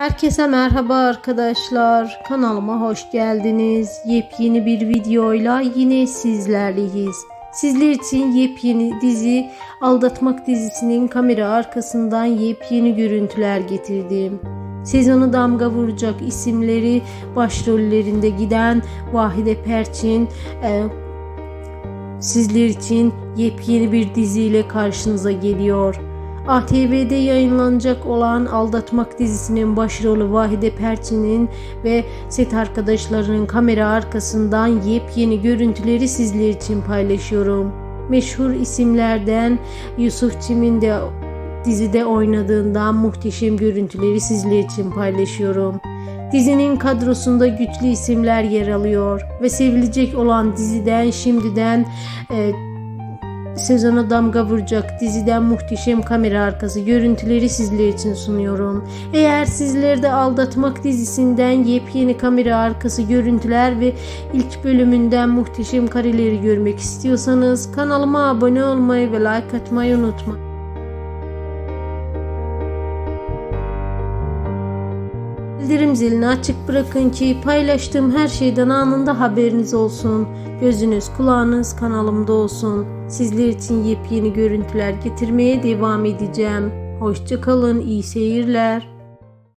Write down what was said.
Herkese merhaba arkadaşlar. Kanalıma hoş geldiniz. Yepyeni bir videoyla yine sizlerleyiz. Sizler için yepyeni dizi Aldatmak dizisinin kamera arkasından yepyeni görüntüler getirdim. Sezonu damga vuracak isimleri başrollerinde giden Vahide Perçin, e, sizler için yepyeni bir diziyle karşınıza geliyor. ATV'de yayınlanacak olan Aldatmak dizisinin başrolü Vahide Perçin'in ve set arkadaşlarının kamera arkasından yepyeni görüntüleri sizler için paylaşıyorum. Meşhur isimlerden Yusuf Çim'in de dizide oynadığından muhteşem görüntüleri sizler için paylaşıyorum. Dizinin kadrosunda güçlü isimler yer alıyor ve sevilecek olan diziden şimdiden e, sezona damga vuracak diziden muhteşem kamera arkası görüntüleri sizler için sunuyorum. Eğer sizler de Aldatmak dizisinden yepyeni kamera arkası görüntüler ve ilk bölümünden muhteşem kareleri görmek istiyorsanız kanalıma abone olmayı ve like atmayı unutmayın. Bildirim zilini açık bırakın ki paylaştığım her şeyden anında haberiniz olsun. Gözünüz kulağınız kanalımda olsun. Sizler için yepyeni görüntüler getirmeye devam edeceğim. Hoşçakalın, iyi seyirler.